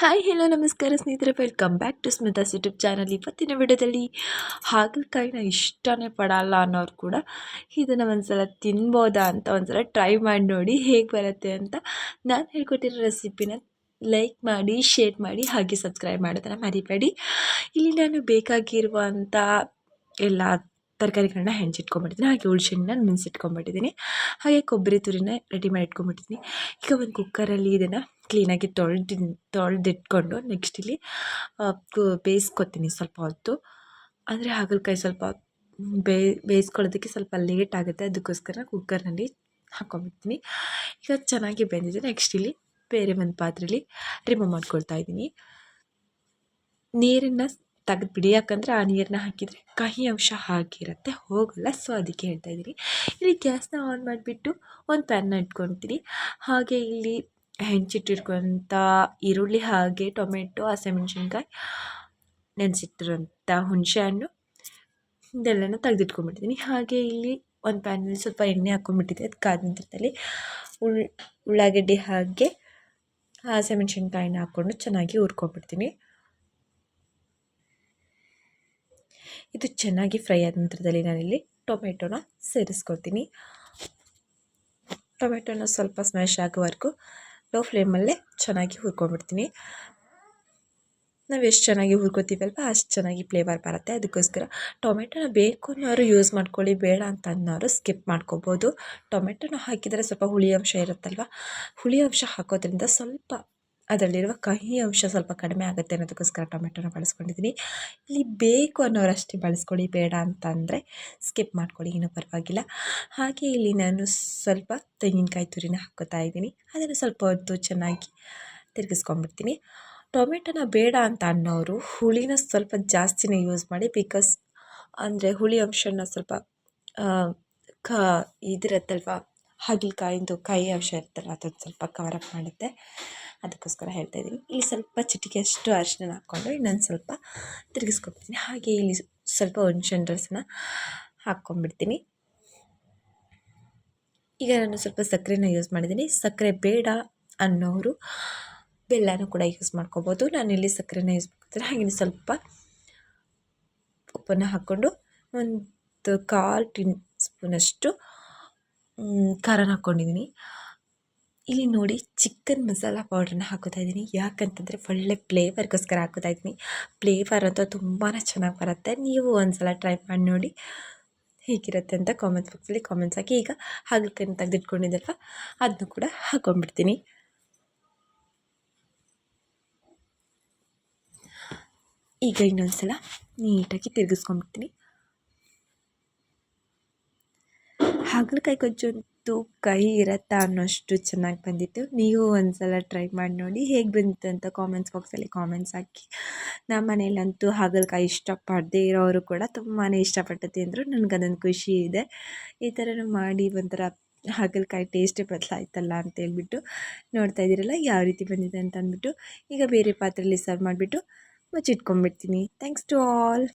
Hi hello ನಮಸ್ಕಾರ ಸ್ನೇಹಿತರೆ. Welcome back to Smitha's YouTube channel ಇವತ್ತಿನ ವಿಡಿಯೋದಲ್ಲಿ ಹಾಗಲಕಾಯಿನ ಇಷ್ಟನೇ ಪಡಲ್ಲ ಅನ್ನೋರು ಕೂಡ ಇದನ್ನು ಒಂದ್ಸಲ ತಿನ್ಬೋದಾ ಅಂತ ಒಂದ್ಸಲ ಟ್ರೈ ಮಾಡಿ ನೋಡಿ ಹೇಗೆ ಬರುತ್ತೆ ಅಂತ ನಾನು ಹೇಳ್ಕೊಟ್ಟಿರೋ ರೆಸಿಪಿನ ಲೈಕ್ ಮಾಡಿ ಶೇರ್ ಮಾಡಿ, ಹಾಗೆ ಸಬ್ಸ್ಕ್ರೈಬ್ ಮಾಡೋದನ್ನು ಮರಿಬೇಡಿ. ಇಲ್ಲಿ ನಾನು ಬೇಕಾಗಿರುವಂಥ ಎಲ್ಲ ತರಕಾರಿಗಳನ್ನ ಹೆಂಚಿಟ್ಕೊಂಡ್ಬಿಟ್ಟಿದ್ದೀನಿ ಹಾಗೆ ಹುಳ್ಸೆಹಣ್ಣನ್ನ ನೆನೆಸಿಟ್ಕೊಂಡ್ಬಿಟ್ಟಿದ್ದೀನಿ ಹಾಗೆ ಕೊಬ್ಬರಿ ತುರಿನ ರೆಡಿ ಮಾಡಿ ಇಟ್ಕೊಂಡ್ಬಿಟ್ಟಿದ್ದೀನಿ ಈಗ ಒಂದು ಕುಕ್ಕರಲ್ಲಿ ಇದನ್ನು ಕ್ಲೀನಾಗಿ ತೊಳ್ದಿ, ತೊಳೆದಿಟ್ಕೊಂಡು ನೆಕ್ಸ್ಟ್ ಇಲ್ಲಿ ಬೇಯಿಸ್ಕೊತೀನಿ ಸ್ವಲ್ಪ ಹೊತ್ತು. ಅಂದರೆ ಹಾಗಲಕಾಯಿ ಸ್ವಲ್ಪ ಬೇ, ಬೇಯಿಸ್ಕೊಳ್ಳೋದಕ್ಕೆ ಸ್ವಲ್ಪ ಲೇಟ್ ಆಗುತ್ತೆ. ಅದಕ್ಕೋಸ್ಕರ ಕುಕ್ಕರ್ನಲ್ಲಿ ಹಾಕ್ಕೊಂಬಿಡ್ತೀನಿ. ಈಗ ಚೆನ್ನಾಗಿ ಬೆಂದಿದೆ. ನೆಕ್ಸ್ಟ್ ಇಲ್ಲಿ ಬೇರೆ ಒಂದು ಪಾತ್ರೆಯಲ್ಲಿ ರಿಮೂವ್ ಮಾಡ್ಕೊಳ್ತಾ ಇದ್ದೀನಿ. ನೀರನ್ನು ತೆಗೆದ್ಬಿಡಿ ಯಾಕಂದರೆ ಆ ನೀರನ್ನ ಹಾಕಿದರೆ ಕಹಿ ಅಂಶ ಹಾಕಿರುತ್ತೆ ಹೋಗಲ್ಲ. ಸೊ ಅದಕ್ಕೆ ಹೇಳ್ತಾ ಇದ್ದೀನಿ. ಇಲ್ಲಿ ಗ್ಯಾಸ್ನ ಆನ್ ಮಾಡಿಬಿಟ್ಟು ಒಂದು ಪ್ಯಾನ್ನ ಇಟ್ಕೊತೀನಿ. ಹಾಗೆ ಇಲ್ಲಿ ಹೆಂಚಿಟ್ಟಿಟ್ಕೊಂಥ ಈರುಳ್ಳಿ ಹಾಗೆ, ಟೊಮೆಟೊ, ಹಸಿಮೆಣ್ಸಿನ್ಕಾಯಿ ನೆನೆಸಿಟ್ಟಿರೋಂಥ ಹುಣಸೆಹಣ್ಣು ಇದೆಲ್ಲನೂ ತೆಗೆದಿಟ್ಕೊಂಡ್ಬಿಟ್ಟಿದ್ದೀನಿ ಹಾಗೆ ಇಲ್ಲಿ ಒಂದು ಪ್ಯಾನಲ್ಲಿ ಸ್ವಲ್ಪ ಎಣ್ಣೆ ಹಾಕ್ಕೊಂಡ್ಬಿಟ್ಟಿದ್ದೆ ಅದು ಕಾದ ನಂತರದಲ್ಲಿ ಉಳ್, ಉಳ್ಳಾಗಡ್ಡಿ ಹಾಗೆ, ಹಸಿಮೆಣ್ಸಿನ್ಕಾಯಿನ ಹಾಕ್ಕೊಂಡು ಚೆನ್ನಾಗಿ ಹುರ್ಕೊಂಡ್ಬಿಡ್ತೀನಿ. ಇದು ಚೆನ್ನಾಗಿ ಫ್ರೈ ಆದ ನಂತರದಲ್ಲಿ ನಾನಿಲ್ಲಿ ಟೊಮೆಟೊನ ಸೇರಿಸ್ಕೊಳ್ತೀನಿ. ಟೊಮೆಟೊನ ಸ್ವಲ್ಪ ಸ್ಮ್ಯಾಶ್ ಆಗೋವರೆಗೂ ಲೋ ಫ್ಲೇಮಲ್ಲೇ ಚೆನ್ನಾಗಿ ಹುರ್ಕೊಂಡ್ಬಿಡ್ತೀನಿ. ನಾವು ಎಷ್ಟು ಚೆನ್ನಾಗಿ ಹುರ್ಕೋತೀವಲ್ವ ಅಷ್ಟು ಚೆನ್ನಾಗಿ ಫ್ಲೇವರ್ ಬರುತ್ತೆ. ಅದಕ್ಕೋಸ್ಕರ ಟೊಮೆಟೊನ ಬೇಕು ಅನ್ನೋರು ಯೂಸ್ ಮಾಡ್ಕೊಳ್ಳಿ, ಬೇಡ ಅಂತ ಅನ್ನೋರು ಸ್ಕಿಪ್ ಮಾಡ್ಕೋಬೋದು. ಟೊಮೆಟೊನ ಹಾಕಿದರೆ ಸ್ವಲ್ಪ ಹುಳಿ ಅಂಶ ಇರುತ್ತಲ್ವ? ಹುಳಿ ಅಂಶ ಹಾಕೋದ್ರಿಂದ ಸ್ವಲ್ಪ ಅದರಲ್ಲಿರುವ ಕಹಿ ಅಂಶ ಸ್ವಲ್ಪ ಕಡಿಮೆ ಆಗುತ್ತೆ ಅನ್ನೋದಕ್ಕೋಸ್ಕರ ಟೊಮೆಟೊನ ಬಳಸ್ಕೊಂಡಿದ್ದೀನಿ. ಇಲ್ಲಿ ಬೇಕು ಅನ್ನೋರಷ್ಟೇ ಬಳಸ್ಕೊಳ್ಳಿ, ಬೇಡ ಅಂತಂದರೆ ಸ್ಕಿಪ್ ಮಾಡ್ಕೊಳ್ಳಿ ಏನೂ ಪರವಾಗಿಲ್ಲ. ಹಾಗೆ ಇಲ್ಲಿ ನಾನು ಸ್ವಲ್ಪ ತೆಂಗಿನಕಾಯಿ ತುರಿನ ಹಾಕೋತಾ ಇದ್ದೀನಿ. ಅದನ್ನು ಸ್ವಲ್ಪ ಹೊತ್ತು ಚೆನ್ನಾಗಿ ತಿರುಗಿಸ್ಕೊಂಡ್ಬಿಡ್ತೀನಿ. ಟೊಮೆಟೊನ ಬೇಡ ಅಂತ ಅನ್ನೋರು ಹುಳಿನ ಸ್ವಲ್ಪ ಜಾಸ್ತಿನೇ ಯೂಸ್ ಮಾಡಿ, ಬಿಕಾಸ್ ಅಂದರೆ ಹುಳಿ ಅಂಶನ ಸ್ವಲ್ಪ ಕ, ಇದಿರುತ್ತಲ್ವ, ಹಾಗಲಕಾಯಿಂದು ಕಾಯಿ ಅಂಶ ಇರುತ್ತಲ್ಲ ಅದನ್ನು ಸ್ವಲ್ಪ ಕವರಪ್ ಮಾಡುತ್ತೆ. ಅದಕ್ಕೋಸ್ಕರ ಹೇಳ್ತಾ ಇದ್ದೀನಿ. ಇಲ್ಲಿ ಸ್ವಲ್ಪ ಚಿಟಿಕೆಯಷ್ಟು ಅರಿಶಿನ ಹಾಕ್ಕೊಂಡು ಇನ್ನೊಂದು ಸ್ವಲ್ಪ ತಿರುಗಿಸ್ಕೊಬಿಡ್ತೀನಿ ಹಾಗೆ ಇಲ್ಲಿ ಸ್ವಲ್ಪ ಹುಣ್ಸೆಹಣ್ಣು ರಸನ ಹಾಕ್ಕೊಂಡ್ಬಿಡ್ತೀನಿ. ಈಗ ನಾನು ಸ್ವಲ್ಪ ಸಕ್ಕರೆನ ಯೂಸ್ ಮಾಡಿದ್ದೀನಿ. ಸಕ್ಕರೆ ಬೇಡ ಅನ್ನೋರು ಬೆಲ್ಲನೂ ಕೂಡ ಯೂಸ್ ಮಾಡ್ಕೋಬೋದು. ಇಲ್ಲಿ ಸಕ್ಕರೆನ ಯೂಸ್ ಮಾಡ್ಕೊತೀನಿ. ಹಾಗೆ ಸ್ವಲ್ಪ ಉಪ್ಪನ್ನು ಹಾಕ್ಕೊಂಡು ಒಂದು ಕಾಲು ಟೀ ಸ್ಪೂನಷ್ಟು ಖಾರನ ಹಾಕ್ಕೊಂಡಿದ್ದೀನಿ. ಇಲ್ಲಿ ನೋಡಿ ಚಿಕನ್ ಮಸಾಲ ಪೌಡ್ರನ್ನ ಹಾಕೋತಾ ಇದ್ದೀನಿ. ಯಾಕಂತಂದರೆ ಒಳ್ಳೆ ಫ್ಲೇವರ್ಗೋಸ್ಕರ ಹಾಕೋತಾ ಇದ್ದೀನಿ. ಫ್ಲೇವರ್ ಅಂತ ತುಂಬಾ ಚೆನ್ನಾಗಿ ಬರುತ್ತೆ. ನೀವು ಒಂದು ಸಲ ಟ್ರೈ ಮಾಡಿ ನೋಡಿ ಹೇಗಿರುತ್ತೆ ಅಂತ ಕಾಮೆಂಟ್ಸ್ ಬಾಕ್ಸಲ್ಲಿ ಕಾಮೆಂಟ್ಸ್ ಹಾಕಿ. ಈಗ ಹಾಗಲಕಾಯಿನ ತೆಗೆದಿಟ್ಕೊಂಡಿದ್ದಲ್ವ? ಅದನ್ನು ಕೂಡ ಹಾಕೊಂಡ್ಬಿಡ್ತೀನಿ. ಈಗ ಇನ್ನೊಂದು ಸಲ ನೀಟಾಗಿ ತಿರುಗಿಸ್ಕೊಂಡ್ಬಿಡ್ತೀನಿ. ಹಾಗಲಕಾಯಿ ಗೊಜ್ಜು ಕಹಿ ಇರತ್ತಾ ಅನ್ನೋಷ್ಟು ಚೆನ್ನಾಗಿ ಬಂದಿತ್ತು. ನೀವು ಒಂದು ಸಲ ಟ್ರೈ ಮಾಡಿ ನೋಡಿ ಹೇಗೆ ಬಂದಿತ್ತು ಅಂತ ಕಾಮೆಂಟ್ಸ್ ಬಾಕ್ಸಲ್ಲಿ ಕಾಮೆಂಟ್ಸ್ ಹಾಕಿ. ನಮ್ಮ ಮನೇಲಂತೂ ಹಾಗಲಕಾಯಿ ಇಷ್ಟಪಡದೇ ಇರೋರು ಕೂಡ ತುಂಬಾ ಇಷ್ಟಪಟ್ಟು ತಿಂದರು ನನಗೆ ಅದೊಂದು ಖುಷಿ ಇದೆ. ಈ ಥರ ಮಾಡಿ ಒಂಥರ ಹಾಗಲಕಾಯಿ ಟೇಸ್ಟೇ ಬದಲಾಯ್ತಲ್ಲ ಅಂತೇಳ್ಬಿಟ್ಟು ನೋಡ್ತಾ ಇದ್ದೀರಲ್ಲ ಯಾವ ರೀತಿ ಬಂದಿದೆ ಅಂತ ಅಂದ್ಬಿಟ್ಟು ಈಗ ಬೇರೆ ಪಾತ್ರೆಯಲ್ಲಿ ಸರ್ವ್ ಮಾಡಿಬಿಟ್ಟು ಮುಚ್ಚಿಟ್ಕೊಂಡ್ಬಿಡ್ತೀನಿ. Thanks to all